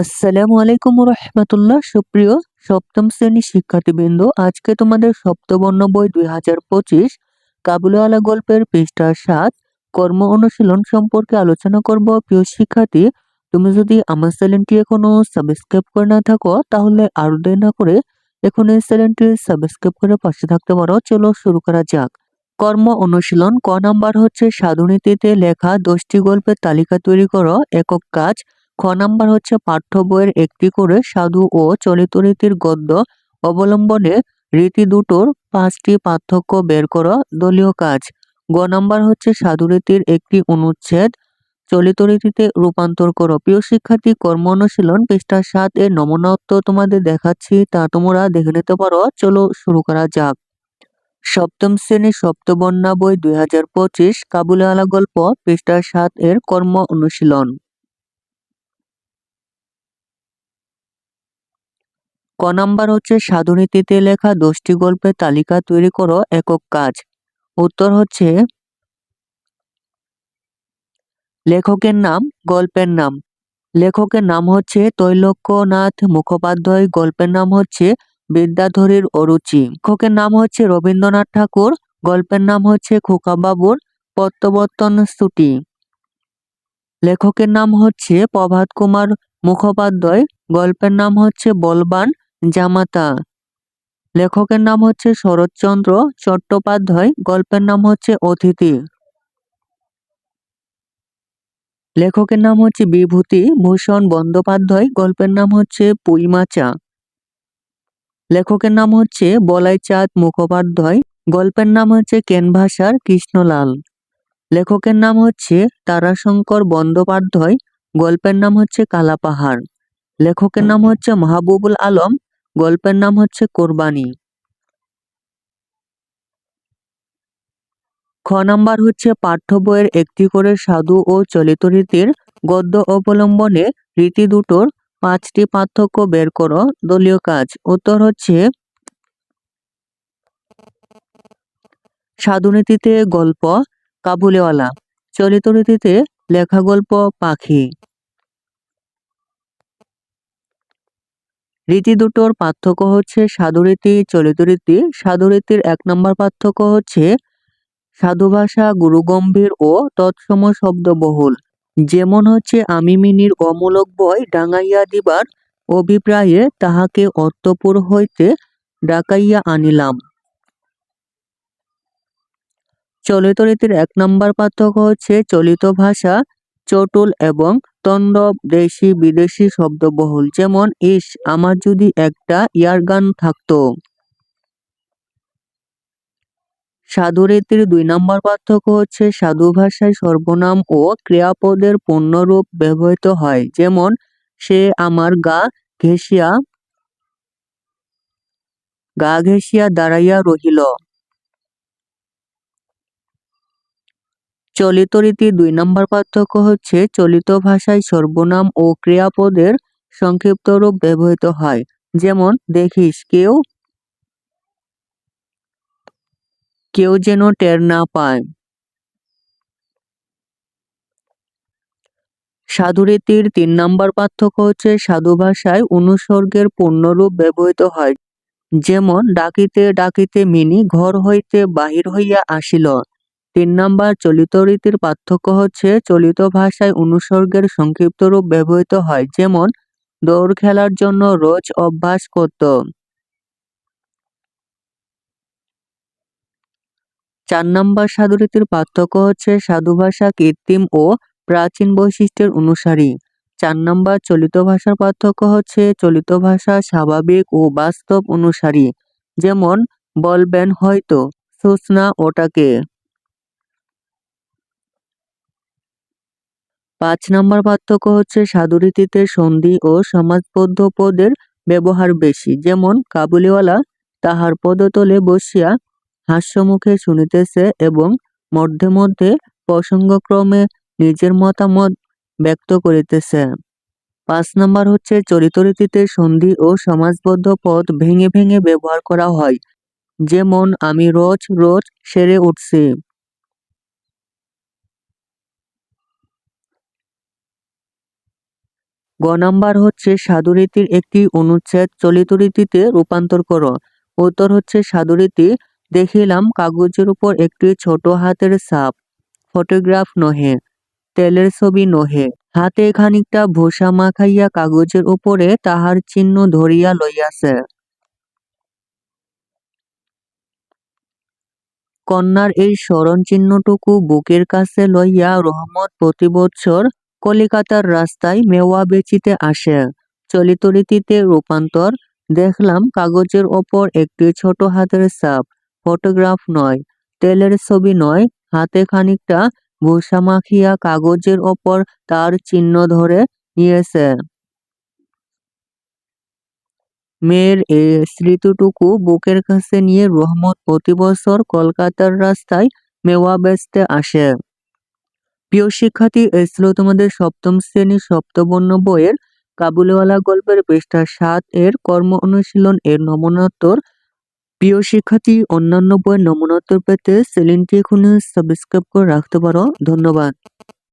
আসসালামু আলাইকুম রহমতুল্লাহ সুপ্রিয় সপ্তম শ্রেণির শিক্ষার্থীবৃন্দ, আজকে তোমাদের সপ্তবর্ণ বই দুই হাজার পঁচিশ কাবুলওয়ালা গল্পের পৃষ্ঠা সাত, কর্ম অনুশীলন সম্পর্কে আলোচনা করব। প্রিয় শিক্ষার্থী, তুমি যদি আমার চ্যানেলটি এখনও সাবস্ক্রাইব করে না থাকো, তাহলে আরও দেরি না করে এখন এই চ্যানেলটি সাবস্ক্রাইব করে পাশে থাকতে পারো। চলো শুরু করা যাক। কর্ম অনুশীলন ক নাম্বার হচ্ছে, সাধুনীতিতে লেখা দশটি গল্পের তালিকা তৈরি করো। একক কাজ খ নাম্বার হচ্ছে পাঠ্য বইয়ের একটি করে সাধু ও চলিত রীতির গদ্য অবলম্বনে রীতি দুটোর পাঁচটি পার্থক্য বের করো দলীয় কাজ। গ নাম্বার হচ্ছে সাধু রীতির একটি অনুচ্ছেদ, চলিত রীতিতে রূপান্তর করো। প্রিয় শিক্ষার্থী, কর্ম অনুশীলন পৃষ্ঠা সাত এর নমুনা উত্তর তোমাদের দেখাচ্ছি, তা তোমরা দেখে নিতে পারো। চলো শুরু করা যাক। সপ্তম শ্রেণির সপ্তবর্ণা বই দুই হাজার পঁচিশ কাবুলে গল্প পৃষ্ঠা সাত এর কর্ম অনুশীলন। ক নাম্বার হচ্ছে সাধুনীতিতে লেখা দশটি গল্পের তালিকা তৈরি করো, একক কাজ। উত্তর হচ্ছে লেখকের নাম, গল্পের নাম। লেখকের নাম হচ্ছে তৈলক্যনাথ মুখোপাধ্যায়, গল্পের নাম হচ্ছে বিদ্যাধরীর অরুচি। লেখকের নাম হচ্ছে রবীন্দ্রনাথ ঠাকুর, গল্পের নাম হচ্ছে খোকাবাবুর প্রত্যাবর্তন স্তুতি। লেখকের নাম হচ্ছে প্রভাত কুমার মুখোপাধ্যায়, গল্পের নাম হচ্ছে বলবান জামাতা। লেখকের নাম হচ্ছে শরৎচন্দ্র চট্টোপাধ্যায়, গল্পের নাম হচ্ছে অতিথি। লেখকের নাম হচ্ছে বিভূতি ভূষণ বন্দ্যোপাধ্যায়, গল্পের নাম হচ্ছে পুইমাচা। লেখকের নাম হচ্ছে বলাইচাঁদ মুখোপাধ্যায়, গল্পের নাম হচ্ছে কেনভাসার কৃষ্ণলাল। লেখকের নাম হচ্ছে তারাশঙ্কর বন্দ্যোপাধ্যায়, গল্পের নাম হচ্ছে কালাপাহাড়। লেখকের নাম হচ্ছে মাহবুবুল আলম গল্পের নাম হচ্ছে কোরবানি। খ নাম্বার হচ্ছে পাঠ্য বইয়ের একটি করে সাধু ও চলিত রীতির গদ্য অবলম্বনে রীতি দুটোর পাঁচটি পার্থক্য বের করো, দলীয় কাজ। উত্তর হচ্ছে সাধুনীতিতে গল্প, কাবুলেওয়ালা। চলিত রীতিতে লেখা গল্প, পাখি। রীতি দুটোর পার্থক্য হচ্ছে সাধুরীতি চলিত রীতি। সাধুরীতির এক নম্বর পার্থক্য হচ্ছে সাধু ভাষা গুরুগম্ভীর ও তৎসম শব্দবহুল। যেমন হচ্ছে, আমি মিনির অমূলক বই ডাঙাইয়া দিবার অভিপ্রায়ে তাহাকে অর্থপুর হইতে ডাকাইয়া আনিলাম। চলিত রীতির এক নম্বর পার্থক্য হচ্ছে চলিত ভাষা চটুল এবং তন্ডব দেশি বিদেশি শব্দবহুল। যেমন ইস আমার যদি একটা ইয়ারগান থাকতো। সাধুরীতির দুই নম্বর পার্থক্য হচ্ছে, সাধু ভাষায় সর্বনাম ও ক্রিয়াপদের পূর্ণরূপ ব্যবহৃত হয়। যেমন, সে আমার গা ঘেঁষিয়া গা ঘেঁষিয়া দাঁড়াইয়া রহিল। চলিত রীতির দুই নম্বর পার্থক্য হচ্ছে চলিত ভাষায় সর্বনাম ও ক্রিয়াপদের সংক্ষিপ্ত রূপ ব্যবহৃত হয়। যেমন, দেখিস কেউ কেউ যেন টের না পায়। সাধুরীতির তিন নম্বর পার্থক্য হচ্ছে সাধু ভাষায় অনুসর্গের পূর্ণরূপ ব্যবহৃত হয়। যেমন, ডাকিতে ডাকিতে মিনি ঘর হইতে বাহির হইয়া আসিল। তিন নম্বর চলিত রীতির পার্থক্য হচ্ছে চলিত ভাষায় অনুসর্গের সংক্ষিপ্ত রূপ ব্যবহৃত হয়, যেমন দৌড় খেলার জন্য রোজ অভ্যাস করত। চার নম্বর সাধুরীতির পার্থক্য হচ্ছে সাধু ভাষা কৃত্রিম ও প্রাচীন বৈশিষ্ট্যের অনুসারী। চার নম্বর চলিত ভাষার পার্থক্য হচ্ছে চলিত ভাষা স্বাভাবিক ও বাস্তব অনুসারী, যেমন বলবেন হয়তো সুসনা ওটাকে। পাঁচ নম্বর পার্থক্য হচ্ছে সাধুরীতিতে সন্ধি ও সমাজবদ্ধ পদের ব্যবহার বেশি। যেমন, কাবুলিওয়ালা তাহার পদতলে বসিয়া হাস্যমুখে শুনিতেছে এবং মধ্যে মধ্যে প্রসঙ্গক্রমে নিজের মতামত ব্যক্ত করিতেছে। পাঁচ নম্বর হচ্ছে চরিতরীতিতে সন্ধি ও সমাজবদ্ধ পদ ভেঙে ভেঙে ব্যবহার করা হয়। যেমন, আমি রোজ রোজ সেরে উঠছি। গ নাম্বার হচ্ছে সাধুরীতির একটি অনুচ্ছেদ, চলিত রীতিতে রূপান্তর করো। উত্তর হচ্ছে সাধুরীতি দেখিলাম কাগজের উপর একটি ছোট হাতের সাপ। ফটোগ্রাফ নহে, তেলের ছবি নহে। হাতে খানিকটা ভূষা মাখাইয়া কাগজের উপরে তাহার চিহ্ন ধরিয়া লইয়াছে। কন্যার এই স্মরণ চিহ্নটুকু বুকের কাছে লইয়া রহমত প্রতি বৎসর কলিকাতার রাস্তায় মেওয়া বেচিতে আসে। চলিত রীতিতে রূপান্তর, দেখলাম কাগজের ওপর একটি ছোট হাতের সাপ ফটোগ্রাফ নয়, তেলের ছবি নয়, হাতে খানিকটা ভূষা মাখিয়া কাগজের ওপর তার চিহ্ন ধরে নিয়েছে। মেয়ের এই স্মৃতিটুকু বুকের কাছে নিয়ে রহমত প্রতি বছর কলকাতার রাস্তায় মেওয়া বেচতে আসে। প্রিয় শিক্ষার্থী, এই ছিল তোমাদের সপ্তম শ্রেণির সপ্তবর্ণ বইয়ের কাবুলিওয়ালা গল্পের পৃষ্ঠা সাত এর কর্ম অনুশীলন এর নমুনাত্তর। প্রিয় শিক্ষার্থী, অন্যান্য বইয়ের নমুনাত্তর পেতে সেলিনটি এখন সাবস্ক্রাইব করে রাখতে পারো। ধন্যবাদ।